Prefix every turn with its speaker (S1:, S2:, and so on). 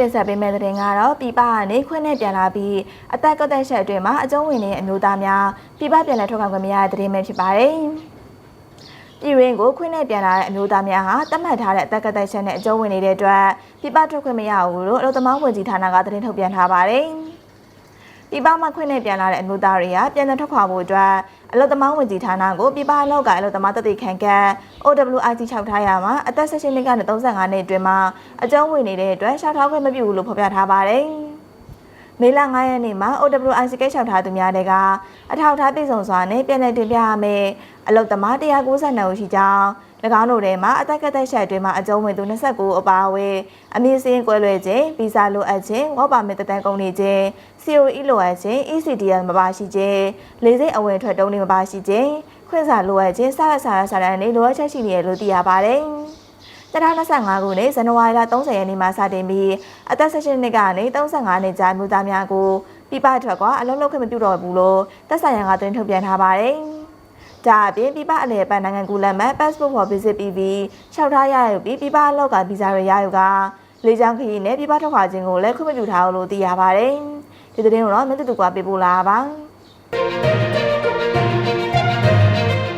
S1: တင်ဆက်ပေးမယ့်သတင်းကတော့ပြည်ပကနေခွင့်နဲ့ပြန်လာပြီးအသက်ကသက်ဆက်အတွင်းမှာအကျုံးဝင်နေတဲ့အမျိုးသားများပြည်ပပြန်လည်ထုတ်ခံခွင့်မရတဲ့သတင်းပဲဖြစ်ပါတယ်။ပြည်ရင်းကိုခွင့်နဲ့ပြန်လာတဲ့အမျိုးသားများဟာတတ်မှတ်ထားတဲ့အသက်ကသက်ဆက်နဲ့အကျုံးဝင်နေတဲ့အတွက်ပြည်ပထွက်ခွင့်မရဘူးလို့အလို့သမားဝင်ကြီးဌာနကသတင်းထုတ်ပြန်ထားပါတယ်။ ပြည်ပမှာခွင့်နဲ့ပြန်လာတဲ့အမျိုးသားတွေကပြန်လည်ထွက်ခွာဖို့အတွက်အလို့သမားဝင်ကြီးဌာနကိုပြည်ပအလောက်ကအလို့သမားတတိခံကတ် OWIT 6ထားရမှာအသက်16နှစ်ကနေ35နှစ်အတွင်းမှာအကျုံးဝင်နေတဲ့အတွက်ရှောက်ထားခွင့်မပြုဘူးလို့ဖော်ပြထားပါတယ်။မေလ9ရက်နေ့မှာ OWIC ကိတ်လျှောက်ထားသူများတွေကအထောက်အထားပြည်စုံစွာနဲ့ပြည်내တင်ပြရမယ်အလုတ်သမား192ဦးရှိကြောင်း၎ င်းတို့ထဲမှာအသက်ကသက်ချက်အတွင်းမှာအကျုံးဝင်သူ29အပါအဝင်အမည်စင်းကွဲလွဲခြင်းဗီဇာလိုအပ်ခြင်းဝေါပါမစ်တတန်းကုန်နေခြင်း COE လိုအပ်ခြင်း ECDL မပါရှိခြင်းလေစိတ်အဝင်ထွက်တုံးတွေမပါရှိခြင်းခွင့်စာလိုအပ်ခြင်းစရဆာရဆာရန်တွေလိုအပ်ချက်ရှိနေတယ်လို့သိရပါတယ်။2025ခုနှစ်ဇန်နဝါရီလ30ရက်နေ့မှာစတင်ပြီးအသက်16နှစ်ကနေ35နှစ်ကြာမြို့သားများကိုပြပထွက်ကအလုံးလုံးခွင့်မပြုတော့ဘူးလို့သက်ဆိုင်ရာကတင်ထုတ်ပြန်ထားပါတယ်။ ဒါအပြင်ပြပအလဲပန်နိုင်ငံကူလက်မှတ် passport for visit PV လျှောက်ထားရယူပြီးပြပအလောက်ကဗီဇာရရယူကလေကြောင်းခရီးနဲ့ပြပထွက်ခွာခြင်းကိုလည်းခွင့်မပြုထားဘူးလို့သိရပါတယ်။ဒီသတင်းကိုတော့မင်းတူတူကပေးပို့လာပါ